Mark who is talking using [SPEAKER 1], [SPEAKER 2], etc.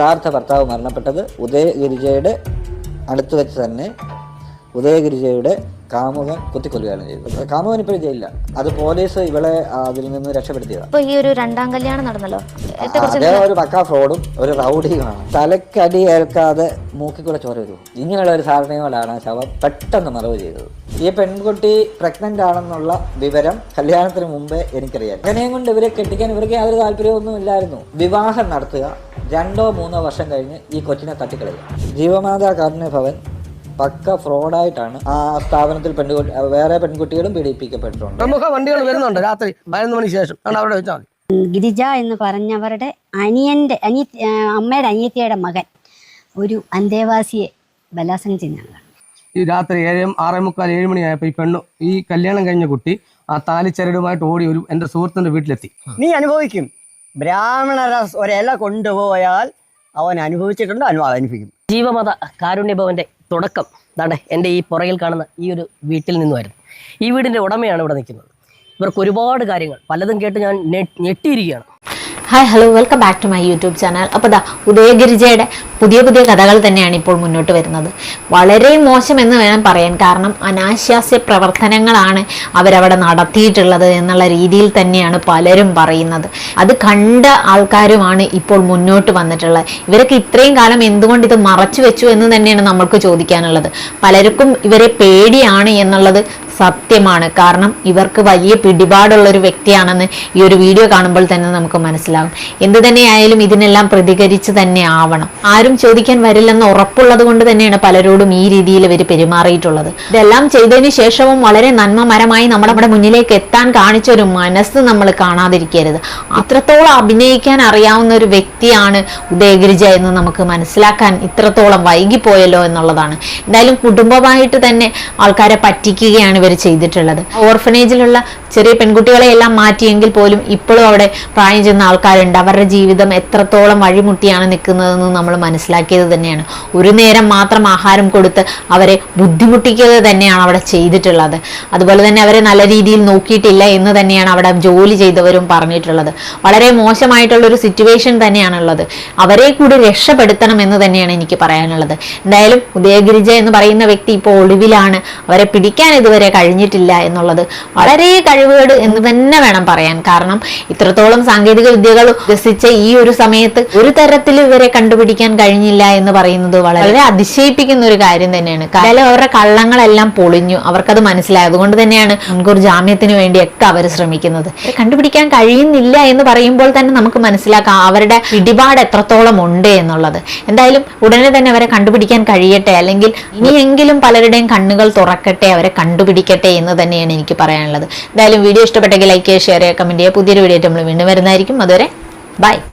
[SPEAKER 1] യഥാർത്ഥ ഭർത്താവ് മരണപ്പെട്ടത് ഉദയഗിരിജയുടെ അടുത്ത് വെച്ച് തന്നെ ഉദയഗിരിജയുടെ കാമുകൻ കുത്തിക്കൊല്ലുകയാണ് ചെയ്തത്. കാമുകൻ ഇപ്പോഴും ജയിലില്ല അത് പോലീസ് ഇവളെ അതിൽ നിന്ന് രക്ഷപ്പെടുത്തിയതാണ്
[SPEAKER 2] ഇപ്പൊ ഈ ഒരു രണ്ടാം കല്യാണം നടന്നല്ലോ?
[SPEAKER 1] അദ്ദേഹം ഒരു പക്കാ ഫ്രോഡും ഒരു റൗഡിയുമാണ്. തലക്കടി ഏൽക്കാതെ മൂക്കിക്കൂടെ ചോര വരും ഇങ്ങനെയുള്ള ഒരു ധാരണയോടാണ് ആ ശവം പെട്ടെന്ന് മറവ് ചെയ്തത്. ഈ പെൺകുട്ടി പ്രഗ്നന്റ് ആണെന്നുള്ള വിവരം കല്യാണത്തിന് മുമ്പേ എനിക്കറിയാം. അങ്ങനെയും കൊണ്ട് ഇവരെ കെട്ടിക്കാൻ ഇവർക്ക് യാതൊരു താല്പര്യമൊന്നും ഇല്ലായിരുന്നു. വിവാഹം നടത്തുക രണ്ടോ മൂന്നോ വർഷം കഴിഞ്ഞ് ഈ കൊച്ചിനെ തട്ടിക്കളയുക. ജീവമാതാ കാരുണ്യ ഭവൻ പക്ക ഫ്രോഡായിട്ടാണ് ആ സ്ഥാപനത്തിൽ പെൺകുട്ടി വേറെ പെൺകുട്ടികളും പീഡിപ്പിക്കപ്പെട്ടിട്ടുണ്ട്.
[SPEAKER 3] പ്രമുഖ വണ്ടികൾ വരുന്നുണ്ട് രാത്രി പതിനൊന്ന് മണിക്ക് ശേഷം. ആണ് അവിടെ വെച്ചാൽ മതി.
[SPEAKER 4] ഗിരിജ എന്ന് പറഞ്ഞവരുടെ അനിയന്റെ അനിയ അമ്മയുടെ അനിയത്തിയുടെ മകൻ ഒരു അന്തേവാസിയെ ബലാസംഗം ചെയ്യുന്നതാണ്
[SPEAKER 3] ഈ രാത്രി ഏഴ് ആറേ മുക്കാൽ ഏഴ് മണിയായപ്പോൾ ഈ പെണ്ണു ഈ കല്യാണം കഴിഞ്ഞ കുട്ടി ആ താലിച്ചരടുമായിട്ട് ഓടി ഒരു എന്റെ സുഹൃത്തിന്റെ വീട്ടിലെത്തി.
[SPEAKER 5] നീ അനുഭവിക്കും. ബ്രാഹ്മണര ഒരില കൊണ്ടുപോയാൽ അവൻ അനുഭവിച്ചിട്ടുണ്ട് അനു അനുഭവിക്കും
[SPEAKER 6] ജീവമത കാരുണ്യഭവന്റെ തുടക്കം അതാണ് എന്റെ ഈ പുറകിൽ കാണുന്ന ഈ ഒരു വീട്ടിൽ നിന്നുമായിരുന്നു. ഈ വീടിന്റെ ഉടമയാണ് ഇവിടെ നിൽക്കുന്നത്. ഇവർക്ക് ഒരുപാട് കാര്യങ്ങൾ പലതും കേട്ട് ഞാൻ ഞെട്ടിയിരിക്കുകയാണ്.
[SPEAKER 2] Hi hello welcome back to my YouTube channel അപ്പോൾ ദാ ഉദയഗിരിജയുടെ പുതിയ പുതിയ കഥകൾ തന്നെയാണ് ഇപ്പോൾ മുന്നോട്ട് വരുന്നത്. വളരെ മോശം എന്ന് വേണം പറയാൻ. കാരണം അനാശാസ്യ പ്രവർത്തനങ്ങളാണ് അവരവിടെ നടത്തിയിട്ടുള്ളത് എന്നുള്ള രീതിയിൽ തന്നെയാണ് പലരും പറയുന്നത്. അത് കണ്ട ആൾക്കാരുമാണ് ഇപ്പോൾ മുന്നോട്ട് വന്നിട്ടുള്ളത്. ഇവരൊക്കെ ഇത്രയും കാലം എന്തുകൊണ്ട് ഇത് മറച്ചു വെച്ചു എന്ന് തന്നെയാണ് നമ്മൾക്ക് ചോദിക്കാനുള്ളത്. പലർക്കും ഇവരെ പേടിയാണ് എന്നുള്ളത് സത്യമാണ്. കാരണം ഇവർക്ക് വലിയ പിടിപാടുള്ള ഒരു വ്യക്തിയാണെന്ന് ഈ ഒരു വീഡിയോ കാണുമ്പോൾ തന്നെ നമുക്ക് മനസ്സിലാകും എന്ത് തന്നെയായാലും ഇതിനെല്ലാം പ്രതികരിച്ച് തന്നെ ആവണം. ആരും ചോദിക്കാൻ വരില്ലെന്ന് ഉറപ്പുള്ളത് കൊണ്ട് തന്നെയാണ് പലരോടും ഈ രീതിയിൽ ഇവർ പെരുമാറിയിട്ടുള്ളത്. ഇതെല്ലാം ചെയ്തതിന് ശേഷവും വളരെ നന്മമരമായി നമ്മുടെ നമ്മുടെ മുന്നിലേക്ക് എത്താൻ കാണിച്ച ഒരു മനസ്സ് നമ്മൾ കാണാതിരിക്കരുത്. അത്രത്തോളം അഭിനയിക്കാൻ അറിയാവുന്ന ഒരു വ്യക്തിയാണ് ഉദയഗിരിജ എന്ന് നമുക്ക് മനസ്സിലാക്കാൻ ഇത്രത്തോളം വൈകിപ്പോയല്ലോ എന്നുള്ളതാണ്. എന്തായാലും കുടുംബമായിട്ട് തന്നെ ആൾക്കാരെ പറ്റിക്കുകയാണ് ഇവർ ചെയ്തിട്ടുള്ളത്. ഓർഫനേജിലുള്ള ചെറിയ പെൺകുട്ടികളെ എല്ലാം മാറ്റിയെങ്കിൽ പോലും ഇപ്പോഴും അവിടെ പ്രായം ചെന്ന ആൾക്കാരുണ്ട്. അവരുടെ ജീവിതം എത്രത്തോളം വഴിമുട്ടിയാണ് നിൽക്കുന്നതെന്ന് നമ്മൾ മനസ്സിലാക്കിയത് തന്നെയാണ്. ഒരു നേരം മാത്രം ആഹാരം കൊടുത്ത് അവരെ ബുദ്ധിമുട്ടിക്കുക തന്നെയാണ് അവിടെ ചെയ്തിട്ടുള്ളത്. അതുപോലെ തന്നെ അവരെ നല്ല രീതിയിൽ നോക്കിയിട്ടില്ല എന്ന് തന്നെയാണ് അവിടെ ജോലി ചെയ്തവരും പറഞ്ഞിട്ടുള്ളത്. വളരെ മോശമായിട്ടുള്ളൊരു സിറ്റുവേഷൻ തന്നെയാണുള്ളത്. അവരെ കൂടി രക്ഷപ്പെടുത്തണം എന്ന് തന്നെയാണ് എനിക്ക് പറയാനുള്ളത്. എന്തായാലും ഉദയഗിരിജ എന്ന് പറയുന്ന വ്യക്തി ഇപ്പോൾ ഒളിവിലാണ്. അവരെ പിടിക്കാൻ ഇതുവരെ കഴിഞ്ഞിട്ടില്ല എന്നുള്ളത് വളരെ കഴിവുകേട് എന്ന് തന്നെ വേണം പറയാൻ. കാരണം ഇത്രത്തോളം സാങ്കേതിക വിദ്യകൾ വികസിച്ച ഈ ഒരു സമയത്ത് ഒരു തരത്തിൽ ഇവരെ കണ്ടുപിടിക്കാൻ കഴിഞ്ഞില്ല എന്ന് പറയുന്നത് വളരെ അതിശയിപ്പിക്കുന്ന ഒരു കാര്യം തന്നെയാണ്. കാരണം അവരുടെ കള്ളങ്ങളെല്ലാം പൊളിഞ്ഞു. അവർക്കത് മനസ്സിലായി അതുകൊണ്ട് തന്നെയാണ് മുൻകൂർ ജാമ്യത്തിന് വേണ്ടിയൊക്കെ അവർ ശ്രമിക്കുന്നത്. കണ്ടുപിടിക്കാൻ കഴിയുന്നില്ല എന്ന് പറയുമ്പോൾ തന്നെ നമുക്ക് മനസ്സിലാക്കാം അവരുടെ പിടിപാട് എത്രത്തോളം ഉണ്ട് എന്നുള്ളത്. എന്തായാലും ഉടനെ തന്നെ അവരെ കണ്ടുപിടിക്കാൻ കഴിയട്ടെ. അല്ലെങ്കിൽ ഇനിയെങ്കിലും പലരുടെയും കണ്ണുകൾ തുറക്കട്ടെ അവരെ കണ്ടുപിടിക്കട്ടെ എന്ന് തന്നെയാണ് എനിക്ക് പറയാനുള്ളത്. എന്തായാലും വീഡിയോ ഇഷ്ടപ്പെട്ടെങ്കിൽ ലൈക്ക് ചെയ്യുക ഷെയർ ചെയ്യുക കമന്റ് ചെയ്യുക. പുതിയൊരു വീഡിയോ നമ്മൾ വീണ്ടും വരുന്നതായിരിക്കും. അതുവരെ ബൈ